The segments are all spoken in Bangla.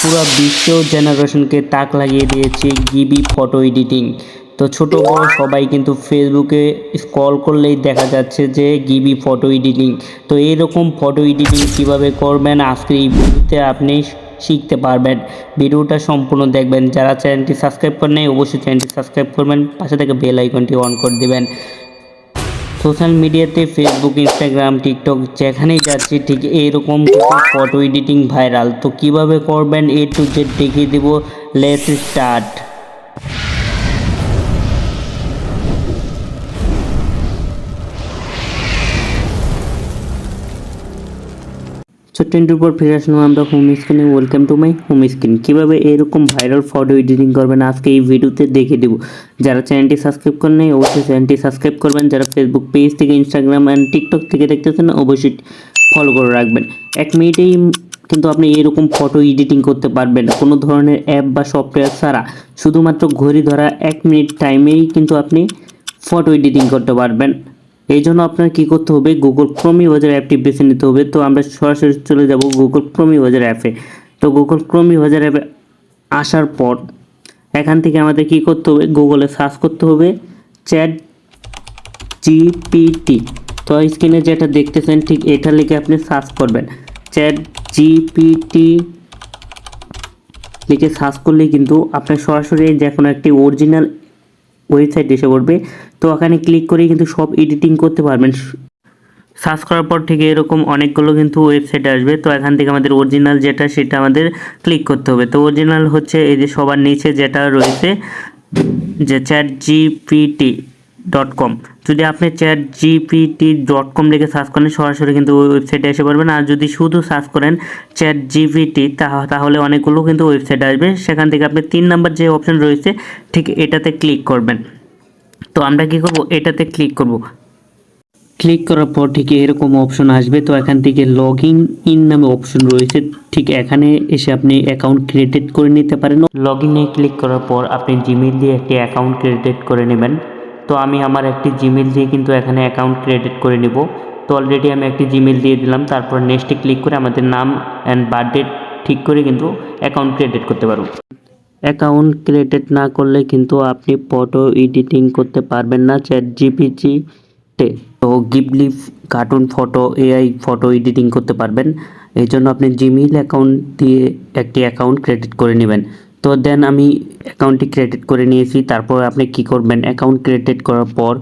পুরো বিশ্ব জেনারেশনকে তাক লাগিয়ে দিয়েছে গিবি ফটো এডিটিং। তো ছোট বড় সবাই কিন্তু ফেসবুকে স্ক্রল করলেই দেখা যাচ্ছে যে গিবি ফটো এডিটিং। তো এইরকম ফটো এডিটিং কীভাবে করবেন আজকে এই ভিডিওতে আপনি শিখতে পারবেন। ভিডিওটা সম্পূর্ণ দেখবেন। যারা চ্যানেলটি সাবস্ক্রাইব করেন অবশ্যই চ্যানেলটি সাবস্ক্রাইব করবেন। পাশে থেকে বেল আইকনটি অন করে দেবেন। সোশ্যাল মিডিয়াতে ফেসবুক ইনস্টাগ্রাম টিকটক যেখানেই যাচ্ছে, ঠিক এইরকম ফটো এডিটিং ভাইরাল তো কীভাবে করবেন এ টু জেড দেখিয়ে দেবো। লেটস স্টার্ট ছোট্ট ইন্টুর পর ফিরে আসলাম আমরা হোম স্ক্রিনে welcome to my home screen কীভাবে এরকম ভাইরাল ফটো এডিটিং করবেন? আজকে এই ভিডিওতে দেখে দেবো। যারা চ্যানেলটি সাবস্ক্রাইব করেন নাই, অবশ্যই চ্যানেলটি সাবস্ক্রাইব করবেন। যারা ফেসবুক পেজ থেকে ইনস্টাগ্রাম অ্যান্ড টিকটক থেকে দেখতেছেন, অবশ্যই ফলো করে রাখবেন। এক মিনিটেই কিন্তু আপনি এরকম ফটো এডিটিং করতে পারবেন। কোনো ধরনের অ্যাপ বা সফটওয়্যার ছাড়া। শুধুমাত্র ঘড়ি ধরা এক মিনিট টাইমেই কিন্তু আপনি ফটো এডিটিং করতে পারবেন। এই জন্য আপনার কী করতে হবে? গুগল ক্রোমি বাজার অ্যাপটি বেছে নিতে হবে। তো আমরা সরাসরি চলে যাব গুগল ক্রোমি বাজার অ্যাপে। তো গুগল ক্রোমি বাজার অ্যাপে আসার পর এখান থেকে আমাদের কী করতে হবে? গুগলে সার্চ করতে হবে চ্যাট জিপিটি। তো স্ক্রিনে যেটা দেখতেছেন ঠিক এটা লিখে আপনি সার্চ করবেন। চ্যাট জিপিটি লিখে সার্চ করলে কিন্তু আপনার সরাসরি যে কোনো একটি অরিজিনাল ওয়েবসাইট এসে পড়বে। তো ওখানে ক্লিক করে কিন্তু সব এডিটিং করতে পারবেন। সার্চ করার পর থেকে এরকম অনেকগুলো কিন্তু ওয়েবসাইট আসবে। তো এখান থেকে আমাদের অরিজিনাল যেটা সেটা আমাদের ক্লিক করতে হবে। তো অরিজিনাল হচ্ছে এই যে সবার নিচে যেটা রয়েছে, যে চ্যাট জিপিটি ডট কম যদি আপনি চ্যাট জিপিটি ডট কম লিখে সার্চ করেন, সরাসরি কিন্তু ওয়েবসাইটে এসে পড়বেন। আর যদি শুধু সার্চ করেন চ্যাট জিপিটি তাহলে অনেকগুলো কিন্তু ওয়েবসাইট আসবে। সেখান থেকে আপনি তিন নাম্বার যে অপশন রয়েছে, ঠিক এটাতে ক্লিক করবেন। তো আমরা কি করব? এটাতে ক্লিক করব। ক্লিক করার পর ঠিক এরকম অপশন আসবে। তো এখান থেকে লগ ইন ইন নামে অপশন রয়েছে। ঠিক এখানে এসে আপনি অ্যাকাউন্ট ক্রিয়েটেড করে নিতে পারেন। লগ ইনে ক্লিক করার পর আপনি জিমেল দিয়ে একটি অ্যাকাউন্ট ক্রিয়েটেড করে নেবেন। তো আমি আমার একটি জিমেল দিয়ে কিন্তু এখানে অ্যাকাউন্ট ক্রিয়েটেড করে নেব। তো অলরেডি আমি একটি জিমেল দিয়ে দিলাম, তারপর নেক্সটে ক্লিক করে আমাদের নাম অ্যান্ড বার্থডে ঠিক করে কিন্তু অ্যাকাউন্ট ক্রিয়েটেড করতে পারব। অ্যাকাউন্ট ক্রিয়েটেড না করলে কিন্তু আপনি ফটো এডিটিং করতে পারবেন না চ্যাট জিপিজিতে তো Ghibli cartoon photo AI photo editing করতে পারবেন। এই জন্য আপনি জিমেইল অ্যাকাউন্ট দিয়ে একটি অ্যাকাউন্ট ক্রিয়েটেড করে নেবেন। তো দেন আমি অ্যাকাউন্টটি ক্রিয়েটেড করে নিয়েছি। তারপর আপনি কি করবেন? অ্যাকাউন্ট ক্রিয়েটেড করার পর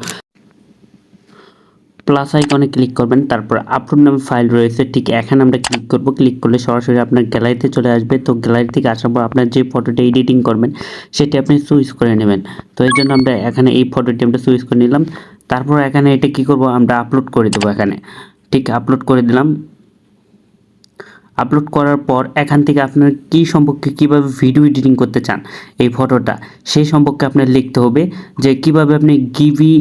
প্লাস আইকনে ক্লিক করবেন। তারপর আপলোড নামে ফাইল রয়েছে। ঠিক এখানে আমরা ক্লিক করব। ক্লিক করলে সরাসরি আপনার গ্যালারিতে চলে আসবে। তো গ্যালারি থেকে আসার পর আপনার যে ফটোটা এডিটিং করবেন, সেটি আপনি সুইচ করে নেবেন। তো এই জন্য আমরা এখানে এই ফটোটি আমরা সুইচ করে নিলাম। তারপর এখানে এটা কি করব? আমরা আপলোড করে দেবো এখানে। ঠিক আপলোড করে দিলাম। আপলোড করার পর এখান থেকে আপনার কী সম্পর্কে কীভাবে ভিডিও এডিটিং করতে চান এই ফটোটা সেই সম্পর্কে আপনার লিখতে হবে যে কীভাবে আপনি গিভি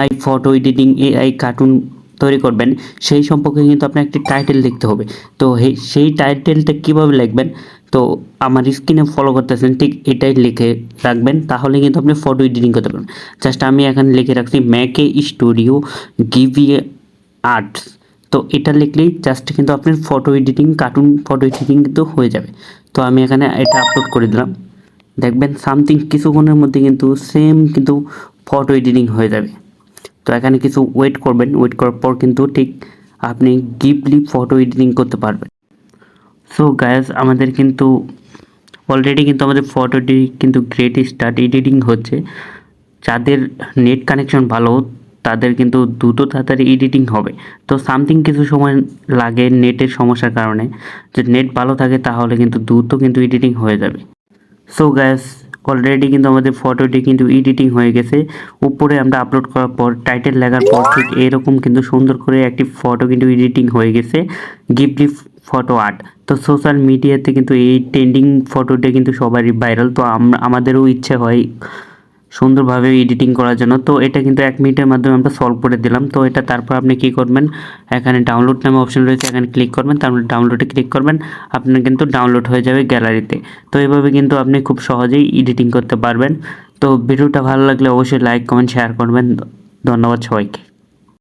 AI photo editing AI cartoon তৈরি করবেন, সেই সম্পর্কে কিন্তু আপনার একটি টাইটেল লিখতে হবে। তো সেই টাইটেলটা কীভাবে লিখবেন? তো আমার স্ক্রিনে ফলো করতেছেন, ঠিক এটাই লিখে রাখবেন, তাহলে কিন্তু আপনি ফটো এডিটিং করতে পারবেন। জাস্ট আমি এখানে লিখে রাখছি ম্যাকে স্টুডিও গিভি আর্টস তো এটা লিখলেই জাস্ট কিন্তু আপনার photo editing cartoon photo editing কিন্তু হয়ে যাবে। তো আমি এখানে এটা আপলোড করে দিলাম। দেখবেন সামথিং কিছুক্ষণের মধ্যে কিন্তু সেম কিন্তু ফটো এডিটিং হয়ে যাবে। তো এখানে কিছু ওয়েট করবেন। ওয়েট করার পর কিন্তু ঠিক আপনি গিফলি ফটো এডিটিং করতে পারবেন। সো গ্যাস আমাদের কিন্তু অলরেডি কিন্তু আমাদের ফটোটি কিন্তু গ্রেট স্টার্ট এডিটিং হচ্ছে। যাদের নেট কানেকশন ভালো তাদের কিন্তু দ্রুত তাড়াতাড়ি এডিটিং হবে। তো সামথিং কিছু সময় লাগে নেটের সমস্যার কারণে। যদি নেট ভালো থাকে তাহলে কিন্তু দ্রুত কিন্তু এডিটিং হয়ে যাবে। সো গ্যাস অলরেডি কিন্তু আমাদের ফটোটি কিন্তু এডিটিং হয়ে গেছে। উপরে আমরা আপলোড করার পর টাইটেল লেখার পর ঠিক এরকম কিন্তু সুন্দর করে একটি ফটো কিন্তু এডিটিং হয়ে গেছে। গিফটি ফটো আর্ট তো সোশ্যাল মিডিয়াতে কিন্তু এই ট্রেন্ডিং ফটোটা কিন্তু সবারই ভাইরাল তো আমাদেরও ইচ্ছে হয় সুন্দরভাবে এডিটিং করার জন্য। তো এটা কিন্তু এক মিনিটের মাধ্যমে আমরা সলভ করে দিলাম। তো এটা তারপর আপনি কি করবেন? এখানে ডাউনলোড নামে অপশন রয়েছে, এখানে ক্লিক করবেন। তারপর ডাউনলোডে ক্লিক করবেন। আপনার কিন্তু ডাউনলোড হয়ে যাবে গ্যালারিতে তো এভাবে কিন্তু আপনি খুব সহজেই এডিটিং করতে পারবেন। তো ভিডিওটা ভালো লাগলে অবশ্যই লাইক কমেন্ট শেয়ার করবেন। ধন্যবাদ সবাইকে।